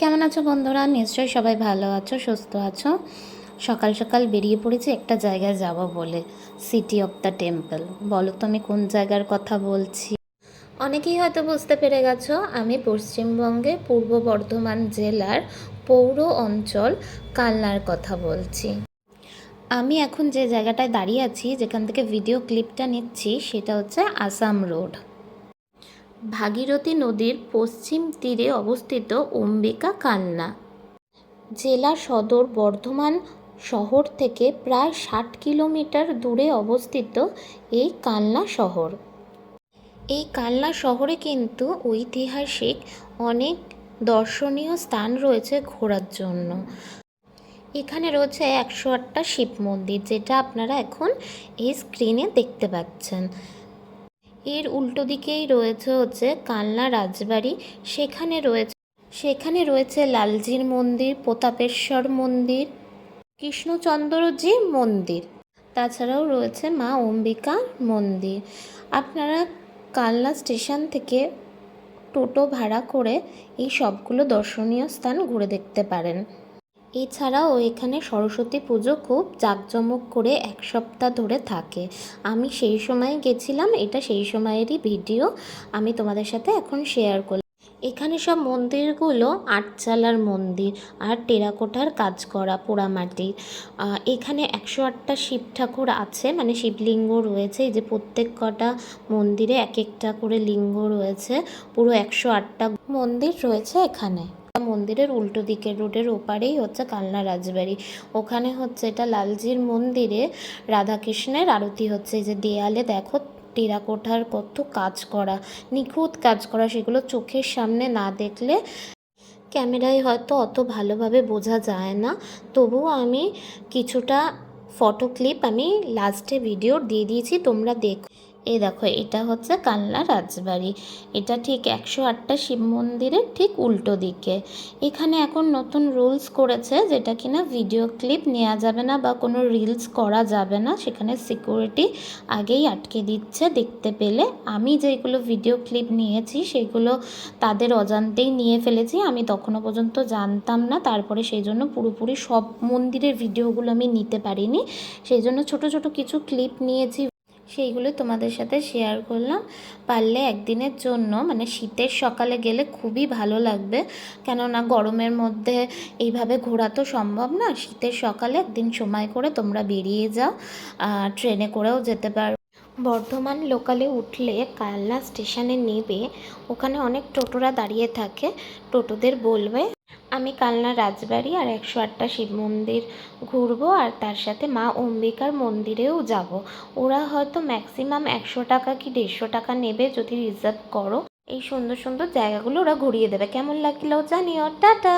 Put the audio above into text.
কেমন আছো বন্ধুরা? নিশ্চয়ই সবাই ভালো আছো, সুস্থ আছো। সকাল সকাল বেরিয়ে পড়েছি, একটা জায়গায় যাব বলে সিটি অফ দ্য টেম্পল বলো তো আমি কোন জায়গার কথা বলছি? অনেকেই হয়তো বুঝতে পেরে গেছো, আমি পশ্চিমবঙ্গে পূর্ব বর্ধমান জেলার পৌর অঞ্চল কালনার কথা বলছি। আমি এখন যে জায়গাটায় দাঁড়িয়ে আছি, যেখান থেকে ভিডিও ক্লিপটা নিচ্ছি, সেটা হচ্ছে আসাম রোড ভাগীরথী নদীর পশ্চিম তীরে অবস্থিত অম্বিকা কান্না জেলা সদর বর্ধমান শহর থেকে প্রায় ষাট কিলোমিটার দূরে অবস্থিত এই কালনা শহর। এই কালনা শহরে কিন্তু ঐতিহাসিক অনেক দর্শনীয় স্থান রয়েছে ঘোরার জন্য। এখানে রয়েছে একশো আটটা শিব মন্দির, যেটা আপনারা এখন এই স্ক্রিনে দেখতে পাচ্ছেন। এর উল্টো দিকেই রয়েছে হচ্ছে কালনা রাজবাড়ি, সেখানে রয়েছে সেখানে রয়েছে লালজির মন্দির, প্রতাপেশ্বর মন্দির, কৃষ্ণচন্দ্রজি মন্দির। তাছাড়াও রয়েছে মা অম্বিকা মন্দির। আপনারা কালনা স্টেশন থেকে টোটো ভাড়া করে এই সবগুলো দর্শনীয় স্থান ঘুরে দেখতে পারেন। এছাড়াও এখানে সরস্বতী পুজো খুব জাঁকজমক করে এক সপ্তাহ ধরে থাকে। আমি সেই সময় গেছিলাম, এটা সেই সময়েরই ভিডিও, আমি তোমাদের সাথে এখন শেয়ার করলাম এখানে সব মন্দিরগুলো আটচালার মন্দির আর টেরাকোটার কাজ করা পোড়ামাটির এখানে একশো আটটা শিব ঠাকুর আছে মানে শিবলিঙ্গ রয়েছে, এই যে প্রত্যেক কটা মন্দিরে এক একটা করে লিঙ্গ রয়েছে, পুরো একশো আটটা মন্দির রয়েছে এখানে। মন্দিরের উল্টো দিকের রোডের ওপারেই হচ্ছে কালনা রাজবাড়ি। ওখানে হচ্ছে এটা লালজির মন্দিরে রাধাকৃষ্ণের আরতি হচ্ছে। যে দেয়ালে দেখো টেরাকোঠার কত কাজ করা, নিখুঁত কাজ করা, সেগুলো চোখের সামনে না দেখলে ক্যামেরায় হয়তো অত ভালোভাবে বোঝা যায় না। তবুও আমি কিছুটা ফটো ক্লিপ আমি লাস্টে ভিডিও দিয়ে দিয়েছি, তোমরা দেখো। এই দেখো, এটা হচ্ছে কালনা রাজবাড়ি। এটা ঠিক একশো আটটা শিব মন্দিরের ঠিক উল্টো দিকে। এখানে এখন নতুন রুলস করেছে যেটা কিনা ভিডিও ক্লিপ নেওয়া যাবে না বা কোনো রিলস করা যাবে না। সেখানে সিকিউরিটি আগেই আটকে দিচ্ছে দেখতে পেলে। আমি যেগুলো ভিডিও ক্লিপ নিয়েছি সেগুলো তাদের অজান্তেই নিয়ে ফেলেছি। আমি তখনও পর্যন্ত জানতাম না। তারপরে সেই জন্য পুরোপুরি সব মন্দিরের ভিডিওগুলো আমি নিতে পারিনি। সেই জন্য ছোট ছোট কিছু ক্লিপ নিয়েছি। সেইগুলো তোমাদের সাথে শেয়ার করলাম। পারলে একদিনের জন্য মানে শীতের সকালে গেলে খুবই ভালো লাগবে। কেননা গরমের মধ্যে এইভাবে ঘোরা তো সম্ভব না। শীতের সকালে একদিন সময় করে তোমরা বেরিয়ে যাও ট্রেনে করেও যেতে পারো। বর্ধমান লোকালে উঠলে কালনা স্টেশনে নেবে। ওখানে অনেক টোটোরা দাঁড়িয়ে থাকে। টোটোদের বলবে আমি কালনা রাজবাড়ি আর একশো আটটা শিব মন্দির ঘুরবো আর তার সাথে মা অম্বিকার মন্দিরেও যাব। ওরা হয়তো ম্যাক্সিমাম একশো টাকা কি দেড়শো টাকা নেবে যদি রিজার্ভ করো। এই সুন্দর সুন্দর জায়গাগুলো ওরা ঘুরিয়ে দেবে। কেমন লাগল জানিও। টাটা!